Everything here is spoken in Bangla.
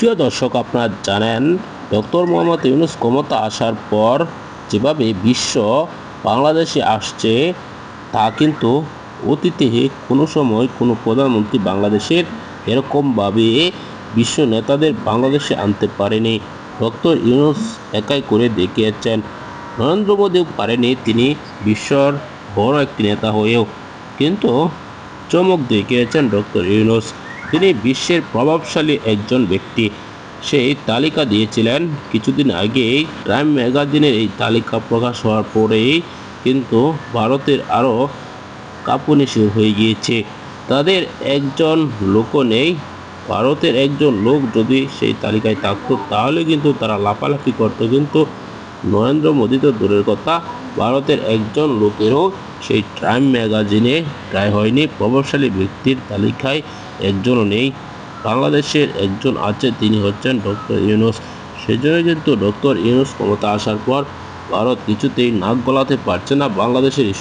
প্রিয় দর্শক, আপনারা জানেন, ডক্টর মোহাম্মদ ইউনুস ক্ষমতা আসার পর যেভাবে বিশ্ব বাংলাদেশে আসছে, তা কিন্তু অতীতে কোনো সময় কোনো প্রধানমন্ত্রী বাংলাদেশের এরকমভাবে বিশ্ব নেতাদের বাংলাদেশে আনতে পারেনি। ডক্টর ইউনুস একাই করে দেখিয়েছেন, নরেন্দ্র মোদীও পারেনি, তিনি বিশ্বর বড় একটি নেতা হয়েও। কিন্তু চমক দেখিয়েছেন ডক্টর ইউনুস। তিনি বিশ্বের প্রভাবশালী একজন ব্যক্তি। সেই তালিকা দিয়েছিলেন কিছুদিন আগেই টাইম ম্যাগাজিনের এই তালিকা প্রকাশ হওয়ার পরেই কিন্তু ভারতের আরও কাঁপুনি শুরু হয়ে গিয়েছে। তাদের একজন লোকও নেই। ভারতের একজন লোক যদি সেই তালিকায় থাকতো, তাহলে কিন্তু তারা লাফালাফি করতো। কিন্তু নরেন্দ্র মোদী তো দূরের কথা। ভারতের একজন লোকেরও সেই টাইম ম্যাগাজিনে প্রায় হয়নি। প্রভাবশালী ব্যক্তির তালিকায় একজনও নেই। বাংলাদেশের একজন আছে, তিনি হচ্ছেন ডক্টর ইউনুস। সেজন্য কিন্তু ডক্টর ইউনুস ক্ষমতা আসার পর ভারত কিছুতেই নাক গলাতে পারছে না বাংলাদেশের